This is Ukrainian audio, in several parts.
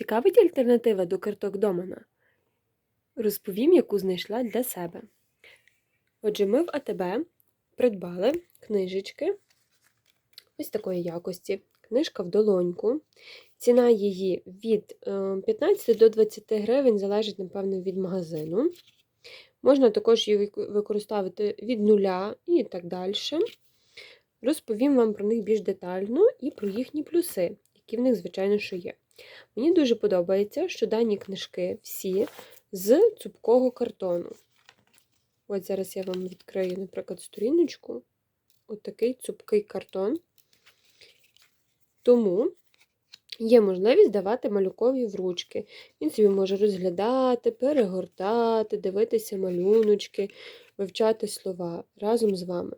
Цікавить альтернатива до карток Домана? Розповім, яку знайшла для себе. Отже, ми в АТБ придбали книжечки ось такої якості. Книжка в долоньку. Ціна її від е, 15 до 20 гривень, залежить, напевно, від магазину. Можна також її вик- використовувати від нуля і так далі. Розповім вам про них більш детально і про їхні плюси, які в них, звичайно, що є. Мені дуже подобається, що дані книжки всі з цупкого картону. Ось зараз я вам відкрию, наприклад, сторіночку. От такий цупкий картон. Тому є можливість давати малюкові в ручки. Він собі може розглядати, перегортати, дивитися малюночки, вивчати слова разом з вами.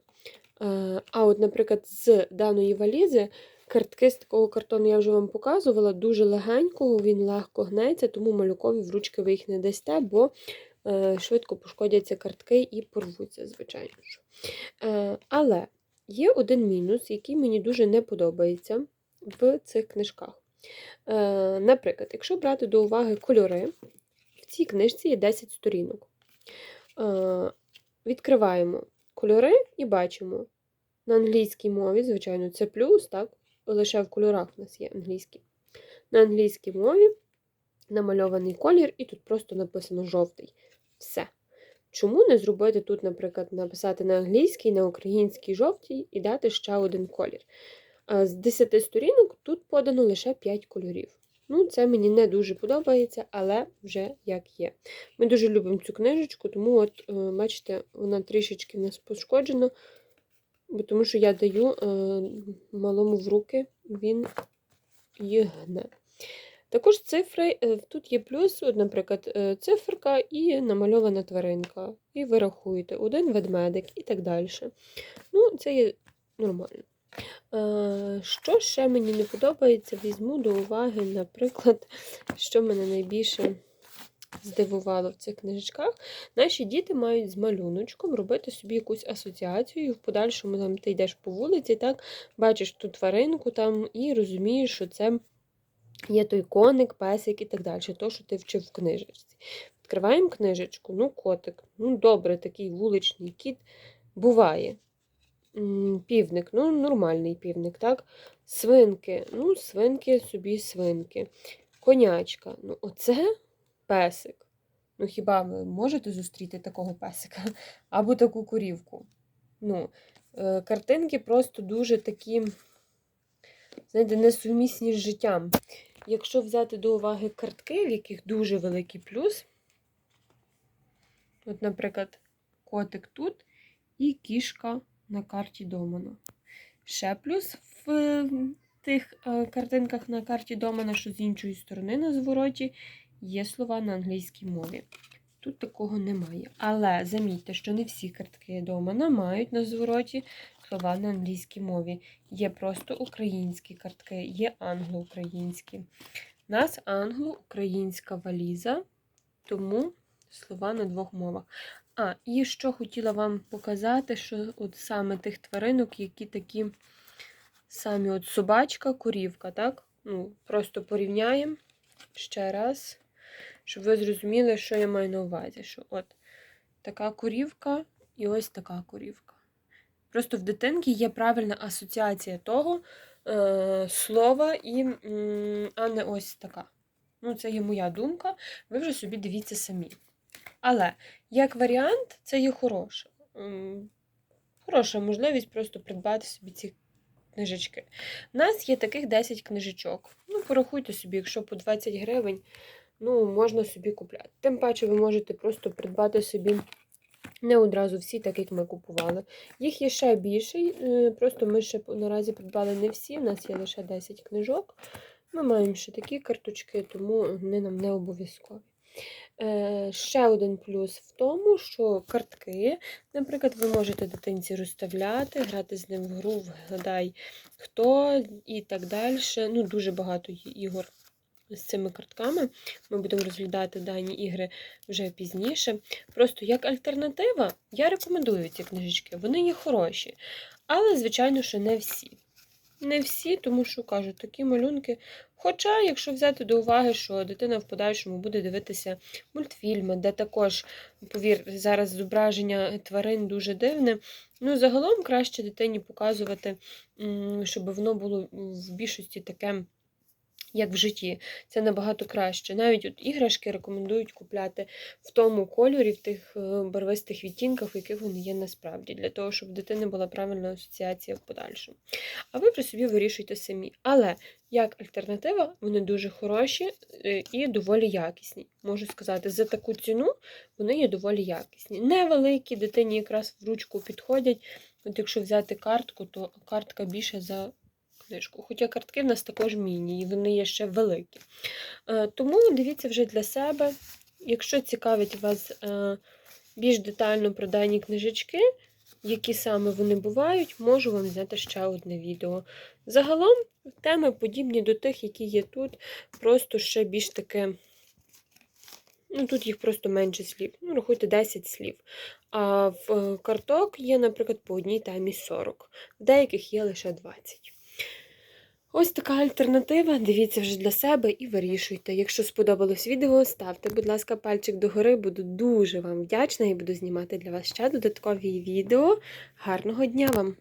Е, А от, наприклад, з даної валізи картки з такого картону я вже вам показувала, дуже легенького, він легко гнеться, тому малюкові в ручки ви їх не дасте, бо е, швидко пошкодяться картки і порвуться, звичайно ж. Е, Але є один мінус, який мені дуже не подобається в цих книжках. Е, Наприклад, якщо брати до уваги кольори, в цій книжці є 10 сторінок. Е, Відкриваємо кольори і бачимо на англійській мові, звичайно, це плюс, так? Лише в кольорах у нас є англійські. На англійській мові намальований колір, і тут просто написано жовтий. Все. Чому не зробити тут, наприклад, написати на англійській, на українській жовтій і дати ще один колір? З 10 сторінок тут подано лише 5 кольорів. Ну, це мені не дуже подобається, але вже як є. Ми дуже любимо цю книжечку, тому, от, е, бачите, вона трішечки в нас пошкоджена, бо тому що я даю е, малому в руки, він її гне. Також цифри, е, тут є плюс, от, наприклад, е, циферка і намальована тваринка. І ви рахуєте один ведмедик і так далі. Ну, це є нормально. Е, Що ще мені не подобається, візьму до уваги, наприклад, що мене найбільше здивувало в цих книжечках. Наші діти мають з малюночком робити собі якусь асоціацію, і в подальшому там ти йдеш по вулиці, так, бачиш ту тваринку там і розумієш, що це є той коник, песик і так далі, то, що ти вчив в книжечці. Відкриваємо книжечку, ну, котик, ну, добре, такий вуличний кіт буває. Півник, ну, нормальний півник, так? Свинки, ну, свинки собі свинки. Конячка, ну, оце песик. Ну, хіба ви можете зустріти такого песика? Або таку корівку? Ну, е, картинки просто дуже такі, знаєте, несумісні з життям. Якщо взяти до уваги картки, в яких дуже великий плюс, от, наприклад, котик тут і кішка на карті Домана. Ще плюс в тих е, картинках на карті Домана, що з іншої сторони на звороті, є слова на англійській мові. Тут такого немає. Але замітьте, що не всі картки Домана мають на звороті слова на англійській мові. Є просто українські картки, є англо-українські. У нас англо-українська валіза, тому слова на двох мовах. А, і що хотіла вам показати, що от саме тих тваринок, які такі самі от собачка, корівка, так? Ну, просто порівняємо ще раз, щоб ви зрозуміли, що я маю на увазі. Що от така корівка і ось така корівка. Просто в дитинки є правильна асоціація того е, слова, і, а не ось така. Ну, це є моя думка. Ви вже собі дивіться самі. Але як варіант, це є хороше. Хороша можливість просто придбати собі ці книжечки. У нас є таких 10 книжечок. Ну, порахуйте собі, якщо по 20 гривень, ну, можна собі купляти. Тим паче, ви можете просто придбати собі не одразу всі, так як ми купували. Їх є ще більше, е, просто ми ще наразі придбали не всі, у нас є лише 10 книжок. Ми маємо ще такі карточки, тому вони нам не обов'язкові. Е, Ще один плюс в тому, що картки, наприклад, ви можете дитинці розставляти, грати з ним в гру, вгадай хто і так далі. Ну, дуже багато ігор з цими картками. Ми будемо розглядати дані ігри вже пізніше. Просто як альтернатива, я рекомендую ці книжечки. Вони є хороші. Але, звичайно, що не всі. Не всі, тому що кажуть, такі малюнки. Хоча, якщо взяти до уваги, що дитина в подальшому буде дивитися мультфільми, де також, повір, зараз зображення тварин дуже дивне. Ну, загалом краще дитині показувати, щоб воно було в більшості таке. Як в житті, це набагато краще. Навіть от іграшки рекомендують купляти в тому кольорі, в тих е, барвистих відтінках, в яких вони є насправді, для того, щоб в дитини була правильна асоціація в подальшому. А ви при собі вирішуйте самі. Але як альтернатива, вони дуже хороші е, і доволі якісні. Можу сказати, за таку ціну вони є доволі якісні. Невеликі, дитині якраз в ручку підходять. От якщо взяти картку, то картка більше за книжку. Хоча картки в нас також міні, і вони є ще великі. Е, Тому дивіться вже для себе. Якщо цікавить вас е, більш детально про дані книжечки, які саме вони бувають, можу вам зняти ще одне відео. Загалом теми подібні до тих, які є тут, просто ще більш таке. Ну, тут їх просто менше слів. Ну, рахуйте 10 слів. А в е, карток є, наприклад, по одній темі 40, в деяких є лише 20. Ось така альтернатива. Дивіться вже для себе і вирішуйте. Якщо сподобалось відео, ставте, будь ласка, пальчик догори. Буду дуже вам вдячна і буду знімати для вас ще додаткові відео. Гарного дня вам!